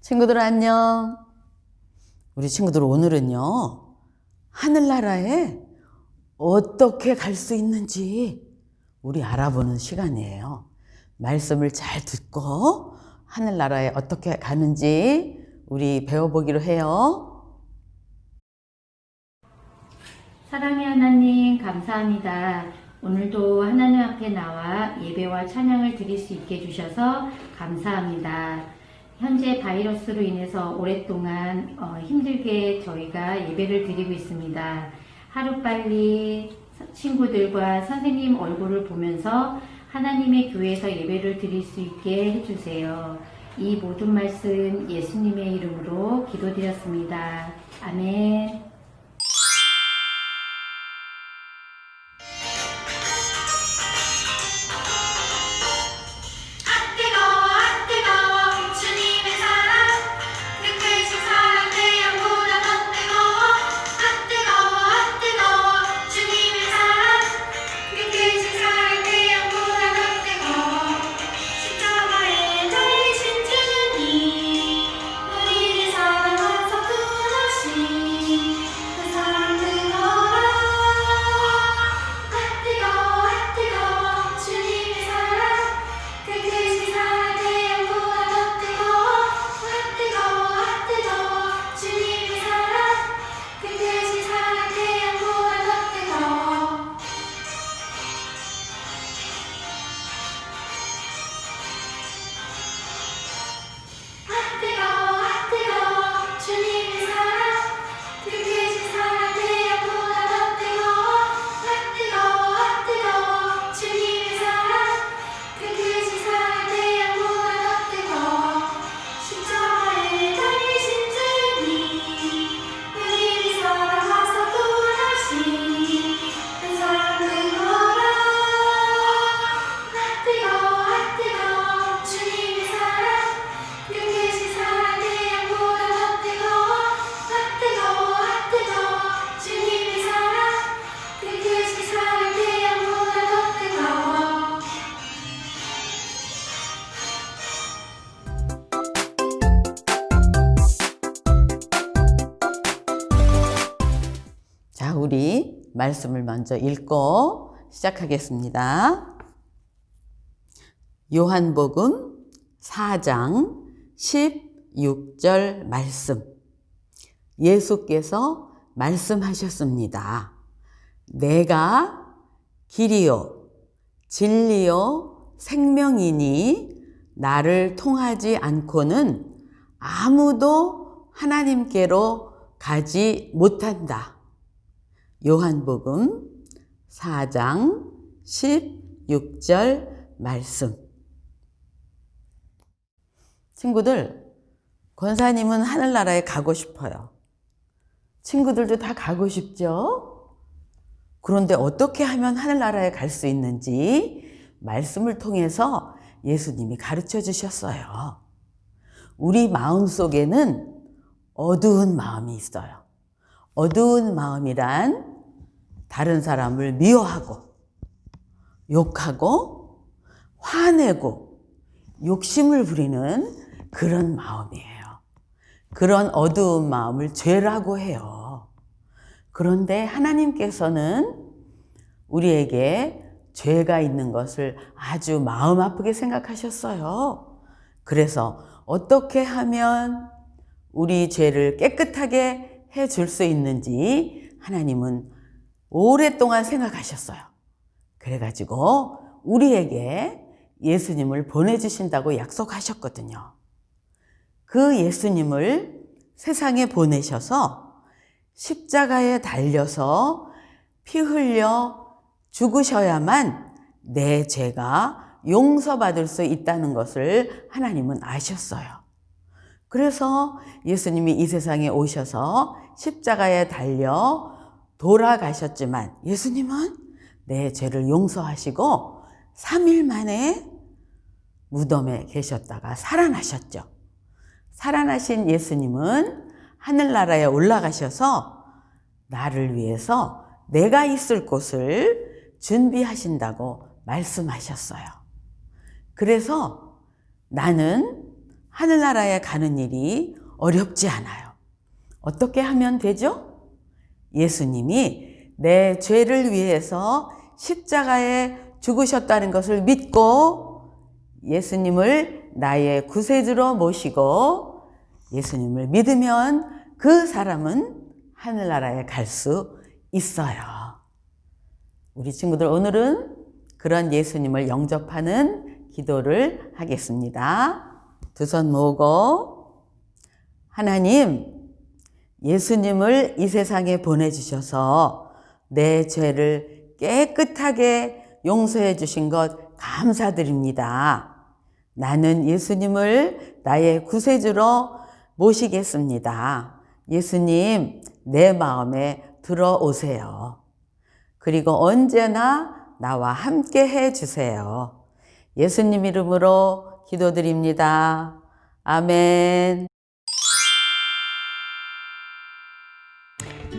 친구들 안녕. 우리 친구들 오늘은요, 하늘나라에 어떻게 갈 수 있는지 우리 알아보는 시간이에요. 말씀을 잘 듣고 하늘나라에 어떻게 가는지 우리 배워보기로 해요. 사랑의 하나님, 감사합니다. 오늘도 하나님 앞에 나와 예배와 찬양을 드릴 수 있게 해주셔서 감사합니다. 현재 바이러스로 인해서 오랫동안 어, 힘들게 저희가 예배를 드리고 있습니다. 하루빨리 친구들과 선생님 얼굴을 보면서 하나님의 교회에서 예배를 드릴 수 있게 해주세요. 이 모든 말씀 예수님의 이름으로 기도드렸습니다. 아멘. 자, 우리 말씀을 먼저 읽고 시작하겠습니다. 요한복음 4장 16절 말씀. 예수께서 말씀하셨습니다. 내가 길이요, 진리요, 생명이니 나를 통하지 않고는 아무도 하나님께로 가지 못한다. 요한복음 4장 16절 말씀. 친구들, 권사님은 하늘나라에 가고 싶어요. 친구들도 다 가고 싶죠? 그런데 어떻게 하면 하늘나라에 갈 수 있는지 말씀을 통해서 예수님이 가르쳐 주셨어요. 우리 마음 속에는 어두운 마음이 있어요. 어두운 마음이란 다른 사람을 미워하고, 욕하고, 화내고, 욕심을 부리는 그런 마음이에요. 그런 어두운 마음을 죄라고 해요. 그런데 하나님께서는 우리에게 죄가 있는 것을 아주 마음 아프게 생각하셨어요. 그래서 어떻게 하면 우리 죄를 깨끗하게 해줄 수 있는지 하나님은 오랫동안 생각하셨어요. 그래가지고 우리에게 예수님을 보내주신다고 약속하셨거든요. 그 예수님을 세상에 보내셔서 십자가에 달려서 피 흘려 죽으셔야만 내 죄가 용서받을 수 있다는 것을 하나님은 아셨어요. 그래서 예수님이 이 세상에 오셔서 십자가에 달려 돌아가셨지만 예수님은 내 죄를 용서하시고 3일 만에 무덤에 계셨다가 살아나셨죠. 살아나신 예수님은 하늘나라에 올라가셔서 나를 위해서 내가 있을 곳을 준비하신다고 말씀하셨어요. 그래서 나는 하늘나라에 가는 일이 어렵지 않아요. 어떻게 하면 되죠? 예수님이 내 죄를 위해서 십자가에 죽으셨다는 것을 믿고 예수님을 나의 구세주로 모시고 예수님을 믿으면 그 사람은 하늘나라에 갈 수 있어요. 우리 친구들 오늘은 그런 예수님을 영접하는 기도를 하겠습니다. 두 손 모으고 하나님 예수님을 이 세상에 보내주셔서 내 죄를 깨끗하게 용서해 주신 것 감사드립니다. 나는 예수님을 나의 구세주로 모시겠습니다. 예수님, 내 마음에 들어오세요. 그리고 언제나 나와 함께 해 주세요. 예수님 이름으로 기도드립니다. 아멘.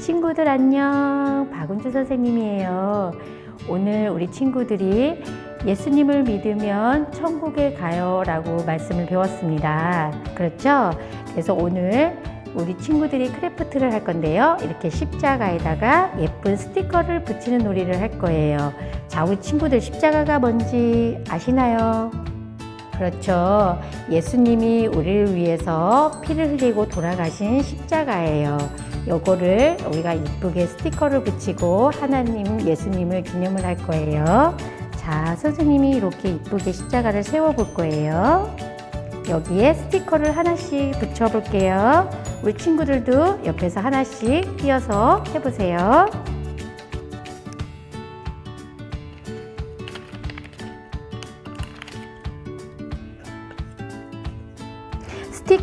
친구들 안녕. 박은주 선생님이에요. 오늘 우리 친구들이 예수님을 믿으면 천국에 가요 라고 말씀을 배웠습니다. 그렇죠? 그래서 오늘 우리 친구들이 크래프트를 할 건데요. 이렇게 십자가에다가 예쁜 스티커를 붙이는 놀이를 할 거예요. 자, 우리 친구들 십자가가 뭔지 아시나요? 그렇죠. 예수님이 우리를 위해서 피를 흘리고 돌아가신 십자가예요. 요거를 우리가 이쁘게 스티커를 붙이고 하나님 예수님을 기념을 할 거예요. 자, 선생님이 이렇게 이쁘게 십자가를 세워 볼 거예요. 여기에 스티커를 하나씩 붙여 볼게요. 우리 친구들도 옆에서 하나씩 띄어서 해 보세요.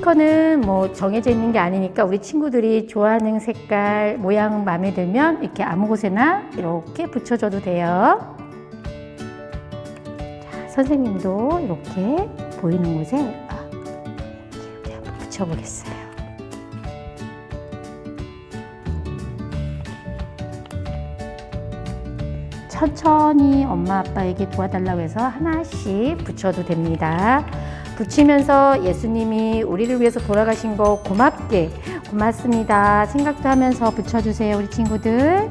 스티커는 뭐 정해져 있는 게 아니니까 우리 친구들이 좋아하는 색깔, 모양 마음에 들면 이렇게 아무 곳에나 이렇게 붙여줘도 돼요. 자, 선생님도 이렇게 보이는 곳에 아, 이렇게 한번 붙여보겠어요. 천천히 엄마 아빠에게 도와달라고 해서 하나씩 붙여도 됩니다. 붙이면서 예수님이 우리를 위해서 돌아가신 거 고맙게 고맙습니다. 생각도 하면서 붙여주세요 우리 친구들.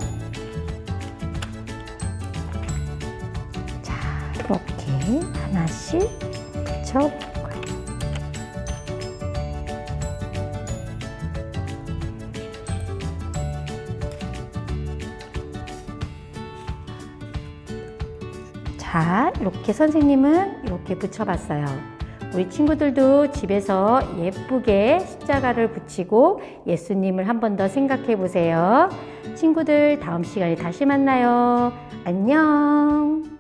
자 이렇게 하나씩 거예요? 자 이렇게 선생님은 이렇게 붙여봤어요 우리 친구들도 집에서 예쁘게 십자가를 붙이고 예수님을 한 번 더 생각해 보세요. 친구들 다음 시간에 다시 만나요. 안녕.